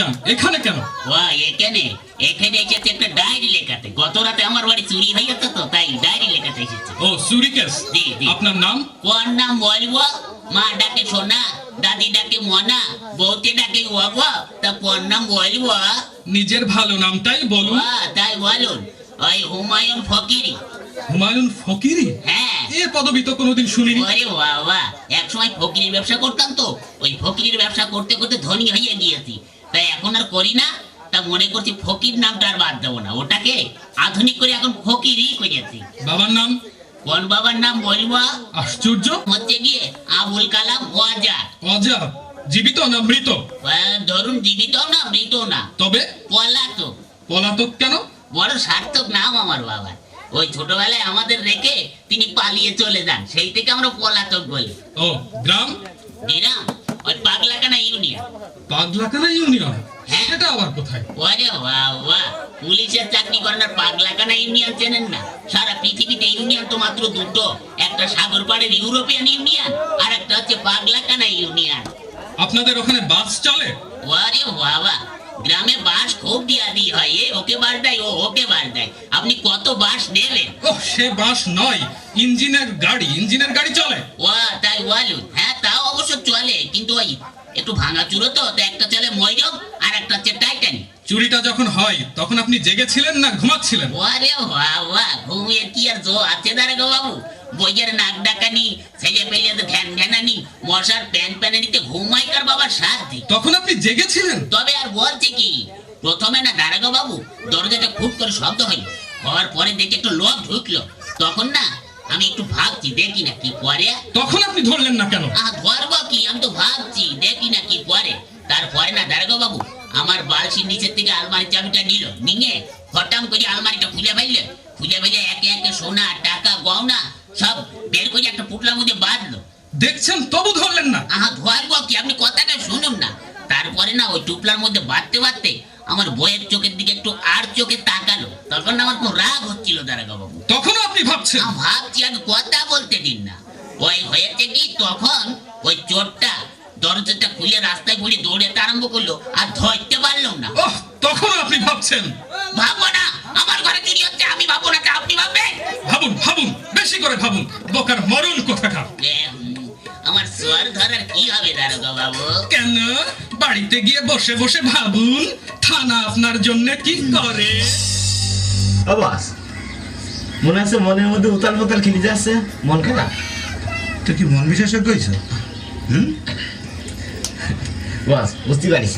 যান। এখানে কেন? ও এখানে। এখানে এসেছে একটা ডায়েরি লেখাতে। গত রাতে আমার বাড়ি চুরি হয়ে গেছে তো তাই ডায়েরি লেখাতে এসেছে। ও চুরি কেস। আপনার নাম? কোন নাম বলব মা ডাকে সোনা দাদি ডাকে মনা বউতে ডাকে ওয়াগ। তা কোন নাম বলব নিজের ভালো নামটাই বলুন। তাই বলুন। ওই হুমায়ুন ফকিরি। হুমায়ুন ফকিরি? হ্যাঁ। এ পদবি তো কোনোদিন শুনিনি। ওরে বাবা এক সময় ফকিরির ব্যবসা করতাম তো। ওই ফকিরির ব্যবসা করতে করতে ধনী হয়ে গিয়েছি। আর করি না তা মনে করছি ফকির নামটা আর বাদ দেবো না। ওটাকে আধুনিক করে এখন ফকিরই করেছি। বাবার নাম? কোন বাবার নাম বলব? আশ্চর্য। হচ্ছে গিয়ে আবুল কালাম ওয়াজা অজা জীবিত না মৃত? ধরুন জীবিত না মৃত না। তবে? পলাতক। পলাতক কেন? বড় সার্থক নাম আমার বাবার। ওই ছোটবেলায় আমাদের রেখে তিনি পালিয়ে চলে যান। সেই থেকে আমরা পলাতক বলি। ও গ্রাম? দিরাম ওই পাগলাকানা ইউনিয়ন। পাগলাকানা ইউনিয়ন? হ্যাঁ। সেটা আবার কোথায়? ওরে বাবা পুলিশের চাকরি করেন আর পাগলাকানা ইউনিয়ন চেনেন না? সারা পৃথিবীতে ইউনিয়ন তো মাত্র দুটো। একটা সাগর পাড়ের ইউরোপিয়ান ইউনিয়ন আর একটা হচ্ছে পাগলাকানা ইউনিয়ন। আপনাদের ওখানে বাস চলে? ওরে বাবা গ্রামে বাস খুব দিয়া দি হয় এ ওকে বাস দেয় ও ওকে বাস দেয়। আপনি কত বাস নেবেন? ও সে বাস নয় ইঞ্জিনের গাড়ি ইঞ্জিনের গাড়ি চলে। ও তাই বলুন হ্যাঁ তাও অবশ্য চলে কিন্তু ওই একটু ভাঙা চুরো তো একটা চলে ময়ূরক একটা হচ্ছে চুরিটা যখন হয় তখন আপনি জেগেছিলেন না ঘুমাচ্ছিলেন? ওরে বাবা ঘুমিয়ে কি আর জো আছে দাঁড়ে গো বাবু? বইয়ের নাক ডাকানি ছেলে পেলে তো ধ্যান ধ্যানানি মশার প্যান প্যানানিতে ঘুমাই কার বাবার সাথে তখন আপনি জেগেছিলেন? তবে আর বলছে কি প্রথমে না দাঁড়াগো বাবু দরজাটা খুব করে শব্দ হইল। হওয়ার পরে দেখে একটু লোক ঢুকলো। তখন না আমি একটু ভাবছি দেখি না কি করে। তখন আপনি ধরলেন না কেন? ধরবো কি? আমি তো ভাবছি দেখি না কি করে। তারপরে না দাঁড়াগো বাবু আমার বালসির নিচের থেকে আলমারির চাবিটা নিল নিয়ে হঠাম করে আলমারিটা খুলে ফেললে। খুলে ফেলে একে একে সোনা টাকা গহনা সব বের করে একটা পুটলার মধ্যে বাঁধলো। দেখছেন তবু ধরলেন না। আহা ধোয়ারবো কি? আপনি কথাটা শুনুন না। তারপরে না ওই টুপলার মধ্যে বাঁধতে বাঁধতে আমার বইয়ের চোখের দিকে একটু আর চোখে তাকালো। তখন না আমার খুব রাগ হচ্ছিল দাঁড়াগো বাবু। তখনও আপনি ভাবছেন? ভাবছি আমি কথা বলতে দিন না। ওই হয়েছে কি? তখন ওই চোরটা দরজাটা খুলে রাস্তায় পড়ে দৌড়াতে আরম্ভ করল আর ধরতে পারলাম না। ওহ তখনও আপনি ভাবছেন? ভাবো না আমার ঘরে চুরি হচ্ছে আমি ভাবো না তা আপনি ভাববেন? ভাবুন ভাবুন বেশি করে ভাবুন বোকার মরণ কোথাকার? আমার সোয়ার ধরার কি হবে দারোগা বাবু? কেন? বাড়িতে গিয়ে বসে বসে ভাবুন থানা আপনার জন্য কি করে? ও বাস মনে আছে মনের মধ্যে উতাল পাতাল খেলে যাচ্ছে মন খারাপ? তুই কি মন বিশেষজ্ঞ হুম? বাস, বুঝতে পারিস?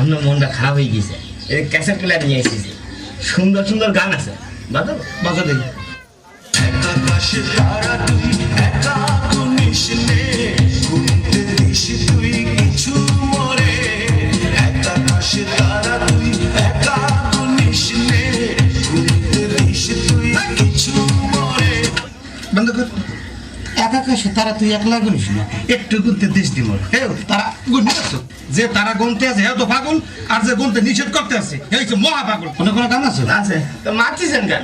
আপনার মনটা খারাপ হয়ে গিয়েছে। এই ক্যাসেট প্লেয়ার নিয়ে এসেছি। সুন্দর সুন্দর গান আছে। বাজাবো বাজা দেখি। বন্ধ কাছে তারা তুই একলা গুনিস না একটু গুনতে দিস হে তারা গুনতে আছো যে তারা গুনতে আছে হ্যাঁ তো পাগল আর যে গুনতে নিষেধ করতে আছে এই হচ্ছে মহা পাগল। কোনো কোনো গান আছে? আছে। তো মাতিছেন গান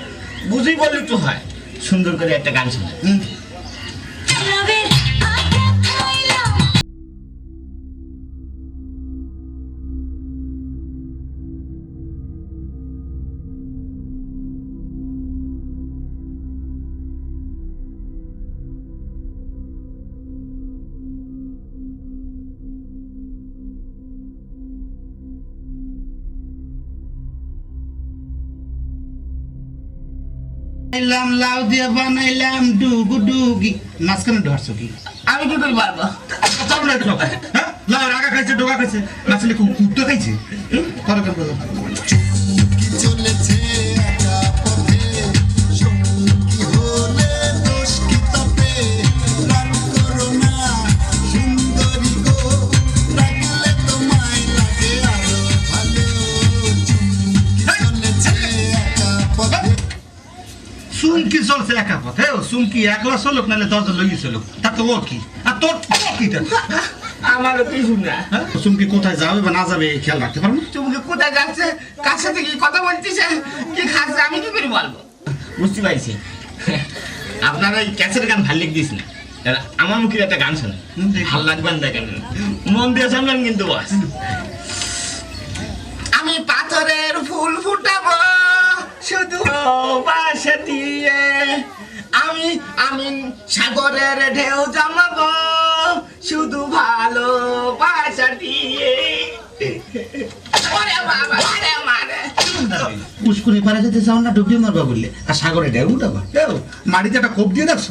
বুঝি বললে তো হয়। সুন্দর করে একটা গান শোনা বানাইলাম লাউ দিয়ে বানাইলাম ডুগু ডুগি। মাঝখানে ঢালছো কি? আমি কি করে পারব চল না ঢোকা হ্যাঁ? লাউ রাগা খাইছে ডোগা খাইছে। নাচলে খুব কুত্তো খাইছে। করো সুমকি চলছে একা পথ। হ্যাঁ সুমকি একলা চলুক নাহলে দশজন লই চলুক। তা তো ও কি? আর তোর কি শুনা হ্যাঁ? কোথায় যাবে বা না যাবে এই খেয়াল রাখতে পারব? তুমি কোথায় যাচ্ছে? কার সাথে কি কথা বলতেছে কি খাচ্ছে? আমি কি করে বলব? বুঝতে পারছি। আপনারা এই ক্যাসেট গান ভালো লিখ দিস না আমার মুখে একটা গান শোনে ভালো লাগবে না দেখেন। মন দিয়ে শুনবেন কিন্তু বাস। আমি পাথরের ফুল ফুটাবো আমি সাগরের ঢেউ জমাবো শুধু ভালো বাসা দিয়ে পুষ্কুনি পারে যেতে চাও না ডুবি মারবা বললে। আর সাগরে ঢেউ উঠাবা। ঢেউ? মাটিতে একটা কোপ দিয়ে দেখছ?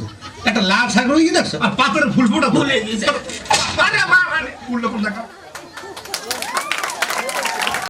একটা লাল সাগর গিয়ে দেখছ? আর পাথরের ফুল ফুটা রে। ফুলটা ফুল দেখা